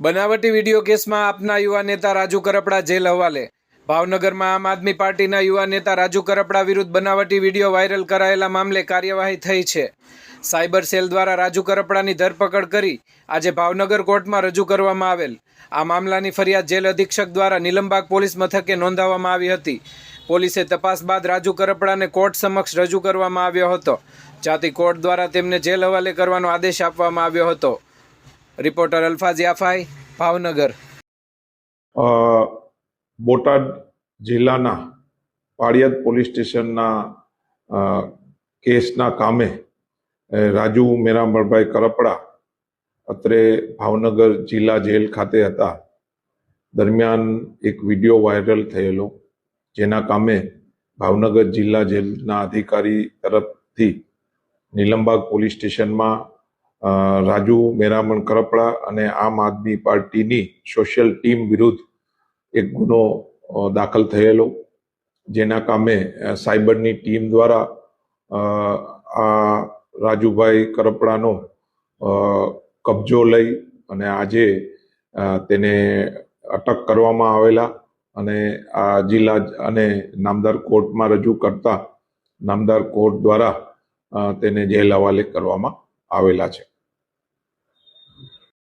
બનાવટી વીડિયો કેસમાં આપના યુવા નેતા રાજુ કરપડા જેલ હવાલે. ભાવનગરમાં આમ આદમી પાર્ટીના યુવા નેતા રાજુ કરપડા વિરુદ્ધ બનાવટી વીડિયો વાયરલ કરાયેલા મામલે કાર્યવાહી થઈ છે. સાયબર સેલ દ્વારા રાજુ કરપડાની ધરપકડ કરી આજે ભાવનગર કોર્ટમાં રજૂ કરવામાં આવેલ. આ મામલાની ફરિયાદ જેલ અધિક્ષક દ્વારા નિલંબાગ પોલીસ મથકે નોંધાવવામાં આવી હતી. પોલીસે તપાસ બાદ રાજુ કરપડાને કોર્ટ સમક્ષ રજૂ કરવામાં આવ્યો હતો. જ્યાંથી કોર્ટ દ્વારા તેમને જેલ હવાલે કરવાનો આદેશ આપવામાં આવ્યો હતો. રિપોર્ટર અલ્ફાઝ યાફાઈ ભાવનગર? બોટાદ જિલ્લાના પાળિયાદ પોલીસ સ્ટેશનના કેસના કામે રાજુ મેરામણભાઈ કરપડા અત્રે ભાવનગર જિલ્લા જેલ ખાતે હતા. દરમિયાન એક વીડિયો વાયરલ થયેલો, જેના કામે ભાવનગર જિલ્લા જેલના અધિકારી તરફથી નીલમબાગ પોલીસ સ્ટેશનમાં રાજુ મેરામણ કરપડા અને આમ આદમી પાર્ટીની સોશિયલ ટીમ વિરુદ્ધ એક ગુનો દાખલ થયેલો, જેના કામે સાયબરની ટીમ દ્વારા આ રાજુભાઈ કરપડાનો કબજો લઈ અને આજે તેને અટક કરવામાં આવેલા અને આ જિલ્લા અને નામદાર કોર્ટમાં રજૂ કરતા નામદાર કોર્ટ દ્વારા તેને જેલ હવાલે કરવામાં આવેલા છે.